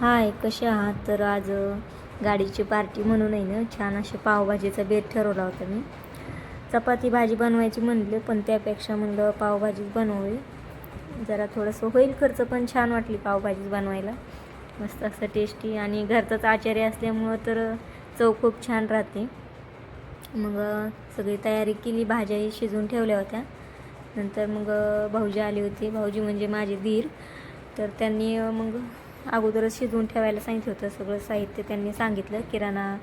हाय कसे आहात? तर आज गाडीची पार्टी म्हणून आहे ना छान असे पावभाजीचा बेत ठरवला होता मी. चपाती भाजी बनवायची म्हणलं पण त्यापेक्षा म्हणलं पावभाजीच बनवावी जरा थोडंसं होईल खर्च पण छान वाटली पावभाजीच बनवायला. मस्त असं टेस्टी आणि घरचाच आचार्य असल्यामुळं तर चव खूप छान राहते. मग सगळी तयारी केली भाज्याही शिजवून ठेवल्या होत्या. नंतर मग भाऊजी आले होते. भाऊजी म्हणजे माझे धीर तर त्यांनी मग अगोदरच शिजवून ठेवायला सांगितलं होतं. सगळं साहित्य त्यांनी सांगितलं. किराणा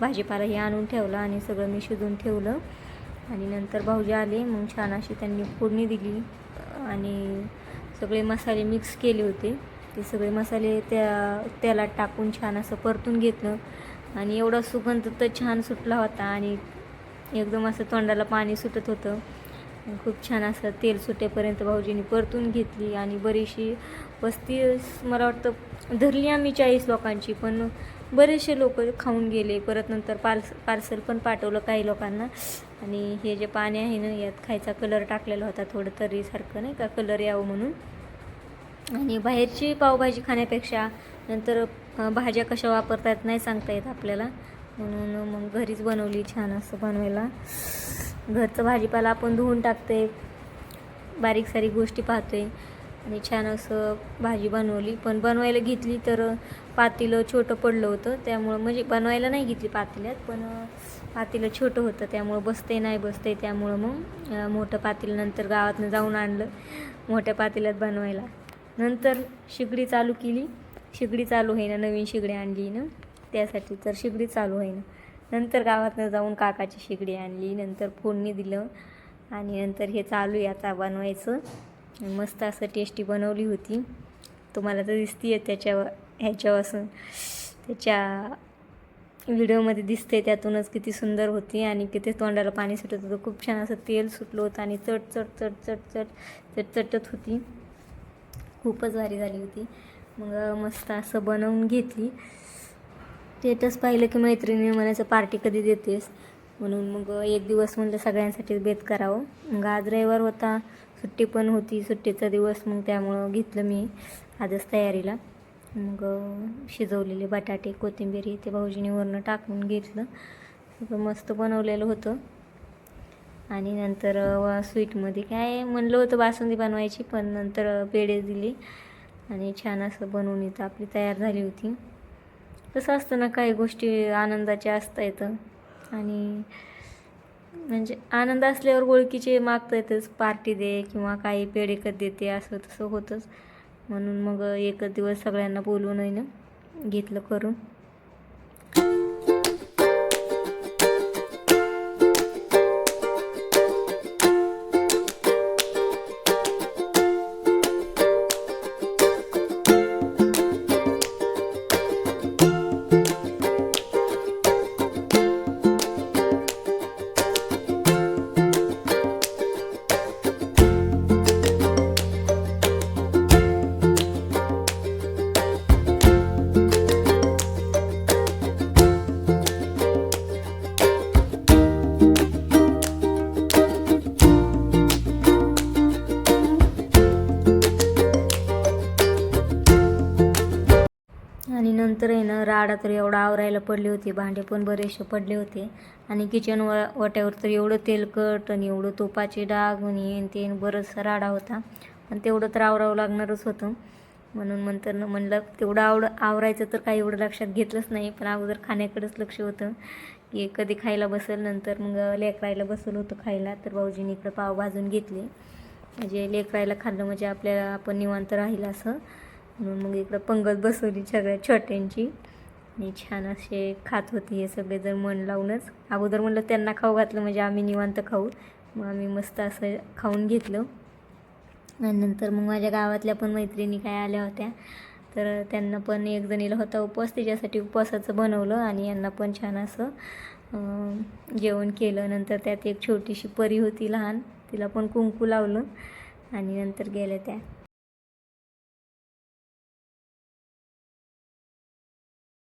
भाजीपाला हे आणून ठेवलं आणि सगळं मी शिजवून ठेवलं. आणि नंतर भाऊजी आले. मग छान अशी त्यांनी फोडणी दिली. आणि सगळे मसाले मिक्स केले होते. ते सगळे मसाले त्या तेलात टाकून छान असं परतून घेतलं. आणि एवढा सुगंध तर छान सुटला होता. आणि एकदम असं तोंडाला पाणी सुटत होतं. खूप छान असं तेल सुटेपर्यंत भाऊजींनी परतून घेतली आणि बरीचशी पस्तीस मला वाटतं धरली आम्ही चाळीस लोकांची पण बरेचसे लोक खाऊन गेले. परत नंतर पार्स पार्सल पण पाठवलं काही लोकांना. आणि हे जे पाणी आहे ना यात खायचा कलर टाकलेला होता थोडं तरीसारखं नाही का कलर यावं म्हणून. आणि बाहेरची पावभाजी खाण्यापेक्षा नंतर भाज्या कशा वापरतात नाही सांगता येत आपल्याला. म्हणून मग घरीच बनवली छान असं बनवायला. घरचं भाजीपाला आपण धुवून टाकते बारीक सारीक गोष्टी पाहतोय. आणि छान असं भाजी बनवली. पण बनवायला घेतली तर पातेलं छोटं पडलं होतं. त्यामुळं म्हणजे बनवायला नाही घेतली पातेल्यात पण पातेलं छोटं होतं. त्यामुळं बसते नाही बसते त्यामुळं मग मोठं पातेलं नंतर गावातनं जाऊन आणलं मोठ्या पातेल्यात बनवायला. नंतर शिगडी चालू केली. शिगडी चालू आहे ना नवीन शिगडी आणली ना. त्यासाठी तर शिगडी चालू आहे ना नंतर गावातनं जाऊन काकाची शेगडी आणली नंतर फोडणी दिलं आणि नंतर हे चालू आहे आता बनवायचं. मस्त असं टेस्टी बनवली होती. तुम्हाला तर दिसती आहे त्याच्या ह्याच्यापासून. त्याच्या व्हिडिओमध्ये दिसते त्यातूनच किती सुंदर होती आणि किती तोंडाला पाणी सुटत होतं. खूप छान असं तेल सुटलं होतं आणि चट चट चट चट चट चट चटत होती. खूपच भारी झाली होती. मग मस्त असं बनवून घेतली. स्टेटस पाहिलं की मैत्रिणी म्हणायचं पार्टी कधी देतेस? म्हणून मग एक दिवस म्हणलं सगळ्यांसाठी बेत करावं. मग आज रविवार होता सुट्टी पण होती सुट्टीचा दिवस मग त्यामुळं घेतलं मी आजच तयारीला. मग शिजवलेले बटाटे कोथिंबीर ते भाऊजीने वरनं टाकून घेतलं. सगळं मस्त बनवलेलं होतं. आणि नंतर स्वीटमध्ये काय म्हणलं होतं बासुंदी बनवायची पण नंतर पेढे दिले. आणि छान असं बनवून इथं आपली तयार झाली होती. तसं असतं ना काही गोष्टी आनंदाच्या असता येतं आणि म्हणजे आनंद असल्यावर ओळखीचे मागता येतच पार्टी दे किंवा काही पेढे कधी देते असं तसं होतंच. म्हणून मग एकच दिवस सगळ्यांना बोलवून ना घेतलं करून. आणि नंतर आहे ना राडा तर एवढा आवरायला पडले होते भांडे पण बरेचसे पडले होते. आणि किचन व वाट्यावर तर एवढं तेलकट आणि एवढं तुपाचे डाग आणि हे ते बरंचसा राडा होता. पण तेवढं तर आवरावं लागणारच होतं. म्हणून नंतर म्हणलं तेवढं आवड आवरायचं तर काही एवढं लक्षात घेतलंच नाही पण अगोदर खाण्याकडेच लक्ष होतं. की कधी खायला बसेल नंतर मग लेकरायला बसलं होतं खायला तर भाऊजीने इकडं पाव भाजून घेतले. म्हणजे लेकरायला खाल्लं म्हणजे आपल्याला आपण निवांत राहील असं. म्हणून मग इकडं पंगत बसवली सगळ्या छोट्यांची. आणि छान असे खात होती हे सगळेजण मन लावूनच. अगोदर म्हणलं त्यांना खाऊ घातलं म्हणजे आम्ही निवांत खाऊ. मग आम्ही मस्त असं खाऊन घेतलं. आणि नंतर मग माझ्या गावातल्या पण मैत्रिणी काय आल्या होत्या. तर त्यांना पण एक जणीला होता उपवास त्याच्यासाठी उपवासाचं बनवलं आणि यांना पण छान असं जेवण केलं. नंतर त्यात एक छोटीशी परी होती लहान तिला पण कुंकू लावलं. आणि नंतर गेल्या त्या.